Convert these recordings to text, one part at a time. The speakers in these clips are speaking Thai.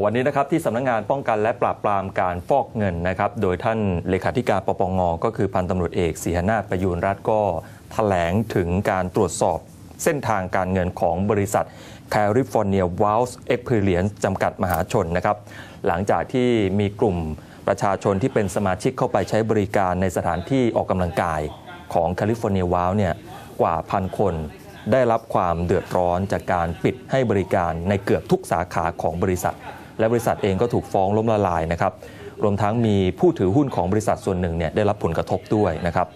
วันนี้นะครับที่สำนักงานป้องกันและปราบปรามการฟอกเงินนะครับโดยท่านเลขาธิการปปงก็คือพันตำรวจเอกศรีหนาถประยูรรัตน์ก็แถลงถึงการตรวจสอบเส้นทางการเงินของบริษัท California Wealth Experience จำกัดมหาชนนะครับหลังจากที่มีกลุ่มประชาชนที่เป็นสมาชิกเข้าไปใช้บริการในสถานที่ออกกำลังกายของ California Wealth เนี่ยกว่าพันคนได้รับความเดือดร้อนจากการปิดให้บริการในเกือบทุกสาขาของบริษัท และบริษัทเองก็ถูกฟ้องล้มละลายนะครับรวมทั้งมีผู้ถือหุ้นของบริษัทส่วนหนึ่งเนี่ยได้รับผลกระทบด้วยนะครับ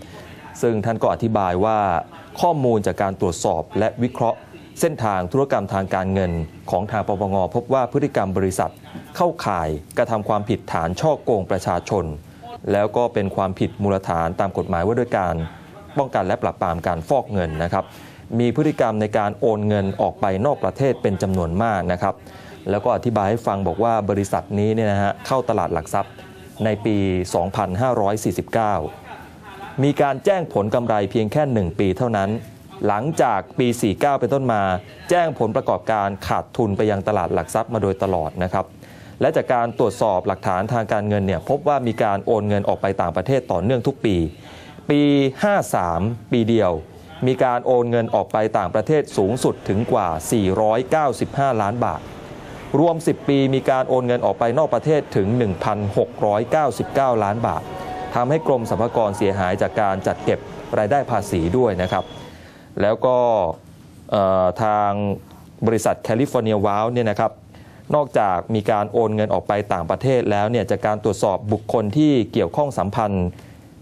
ซึ่งท่านก็อธิบายว่าข้อมูลจากการตรวจสอบและวิเคราะห์ เส้นทางธุรกรรมทางการเงิน ของทางปปงพบว่าพฤติกรรมบริษัท เข้าข่ายกระทำความผิดฐานช่อโกงประชาชน แล้วก็เป็นความผิดมูลฐานตามกฎหมายว่าด้วยการป้องกันและปราบปรามการฟอกเงินนะครับ มีพฤติกรรมในการโอนเงินออกไปนอกประเทศเป็นจำนวนมากนะครับ แล้วก็อธิบายให้ฟังบอกว่าบริษัทนี้เนี่ยนะฮะเข้าตลาดหลักทรัพย์ในปี 2549 มีการแจ้งผลกำไรเพียงแค่ 1 ปีเท่านั้น หลังจากปี 49 เป็นต้นมา แจ้งผลประกอบการขาดทุนไปยังตลาดหลักทรัพย์มาโดยตลอดนะครับและจากการตรวจสอบหลักฐานทางการเงินเนี่ยพบว่ามีการโอนเงินออกไปต่างประเทศต่อเนื่องทุกปี ปี 53 ปีเดียว มีการโอนเงินออกไปต่างประเทศสูงสุดถึงกว่า 495 ล้านบาท รวม 10 ปีมีการโอนเงินออกไปนอกประเทศถึง 1,699 ล้านบาททำให้กรมสรรพากรเสียหายจากการจัดเก็บรายได้ภาษีด้วยนะครับ แล้วก็ทางบริษัทแคลิฟอร์เนียวาวเนี่ยนะครับนอกจากมีการโอนเงินออกไปต่างประเทศแล้วเนี่ยจากการตรวจสอบบุคคลที่เกี่ยวข้องสัมพันธ์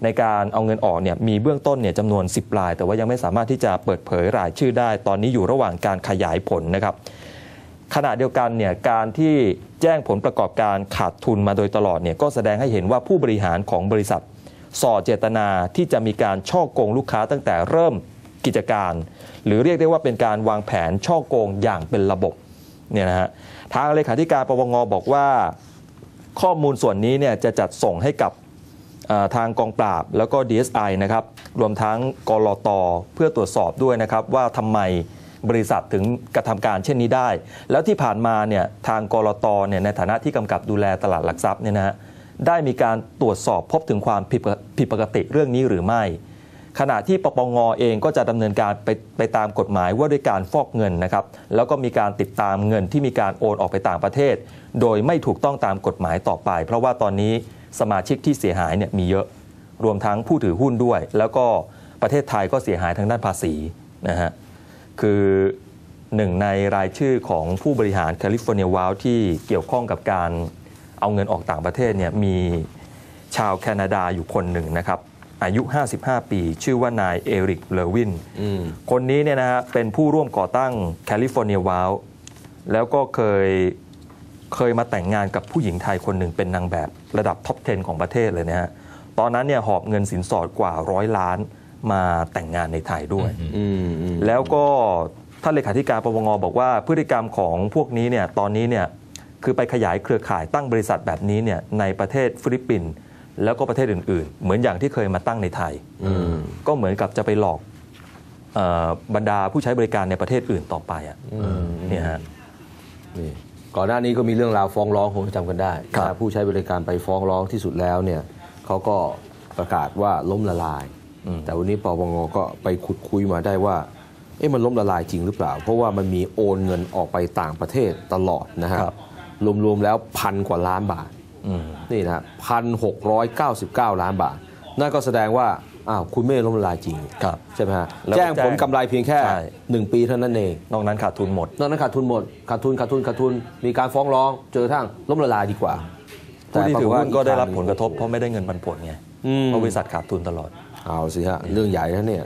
ในการเอาเงินออกเนี่ยมีเบื้องต้นเนี่ยจำนวน 10ราย แต่ว่ายังไม่สามารถที่จะเปิดเผยรายชื่อได้ ตอนนี้อยู่ระหว่างการขยายผลนะครับ ขณะเดียวกันเนี่ยการที่แจ้งผลประกอบการขาดทุนมาโดยตลอดเนี่ยก็แสดงให้เห็นว่าผู้บริหารของบริษัทส่อเจตนาที่จะมีการช่อโกงลูกค้าตั้งแต่เริ่มกิจการ หรือเรียกได้ว่าเป็นการวางแผนช่อโกงอย่างเป็นระบบเนี่ยนะฮะทางเลขาธิการปปงบอกว่า ข้อมูลส่วนนี้เนี่ยจะจัดส่งให้กับทางกองปราบแล้วก็ DSI นะครับรวมทั้งกรอตอเพื่อตรวจสอบด้วยนะครับว่าทำไม บริษัทถึงกระทำการเช่นนี้ได้ แล้วที่ผ่านมาเนี่ยทางกรตเนี่ยในฐานะที่กำกับดูแลตลาดหลักทรัพย์เนี่ยนะฮะได้มีการตรวจสอบพบถึงความผิดปกผิดปกติเรื่องนี้หรือไม่ ขณะที่ปปงเองก็จะดำเนินการไปไปตามกฎหมายว่าด้วยการฟอกเงินนะครับแล้วก็มีการติดตามเงินที่มีการโอนออกไปต่างประเทศ โดยไม่ถูกต้องตามกฎหมายต่อไป เพราะว่าตอนนี้สมาชิกที่เสียหายเนี่ยมีเยอะรวมทั้งผู้ถือหุ้นด้วย แล้วก็ประเทศไทยก็เสียหายทางด้านภาษีนะฮะ คือหนึ่งในรายชื่อของผู้บริหารแคลิฟอร์เนียวาวที่เกี่ยวข้องกับการเอาเงินออกต่างประเทศเนี่ยมีชาวแคนาดาอยู่คนหนึ่งนะครับ อายุ 55 ปี ชื่อว่านายเอริกเลวินอืมคนนี้เนี่ยนะฮะเป็นผู้ร่วมก่อตั้งแคลิฟอร์เนียวาวแล้วก็เคยเคยมาแต่งงานกับผู้หญิงไทยคนหนึ่งเป็นนางแบบระดับท็อป 10 ของประเทศเลยนะฮะตอนนั้นเนี่ยหอบเงินสินสอดกว่าร้อยล้าน มาแต่งงานในไทยด้วยอืมอืมแล้วก็ท่านเลขาธิการปปงบอกว่าพฤติกรรมของพวกนี้เนี่ยตอนนี้เนี่ยคือไปขยายเครือข่ายตั้งบริษัทแบบนี้เนี่ยในประเทศฟิลิปปินส์แล้วก็ประเทศอื่น ๆ เหมือนอย่างที่เคยมาตั้งในไทยอืมก็เหมือนกับจะไปหลอกเออบรรดาผู้ใช้บริการในประเทศอื่นต่อไปอะอืมเนี่ยฮะนี่ก่อนหน้านี้ก็มีเรื่องราวฟ้องร้องคงจำกันได้ครับนะผู้ใช้บริการไปฟ้องร้องที่สุดแล้วเนี่ยเขาก็ประกาศว่าล้มละลายอืม แต่วันนี้ปปงก็ไปขุดคุยมาได้ว่าเอ๊ะมันล้มละลายจริงหรือเปล่า เพราะว่ามันมีโอนเงินออกไปต่างประเทศตลอดนะฮะครับรวมๆแล้วพันกว่าล้านบาทอืมนี่นะพันหกร้อยเก้าสิบเก้าล้านบาท นั่นก็แสดงว่าอ้าวคุณไม่ได้ล้มละลายจริงครับใช่ไหมฮะแล้วก็แจ้งผลแจ้งกำไรเพียงแค่ใช่หนึ่งปีเท่านั้นเองนอกนั้นขาดทุนหมดนอกนั้นขาดทุนหมดขาดทุนขาดทุนขาดทุนมีการฟ้องร้องเจอทั้งล้มละลายดีกว่าผู้ที่ถือหุ้นก็ได้รับผลกระทบบเพราะไม่ได้เงินปันผลไงอืมเพราะบริษัทขาดทุนตลอด เอาสิฮะเรื่องใหญ่นะเนี่ย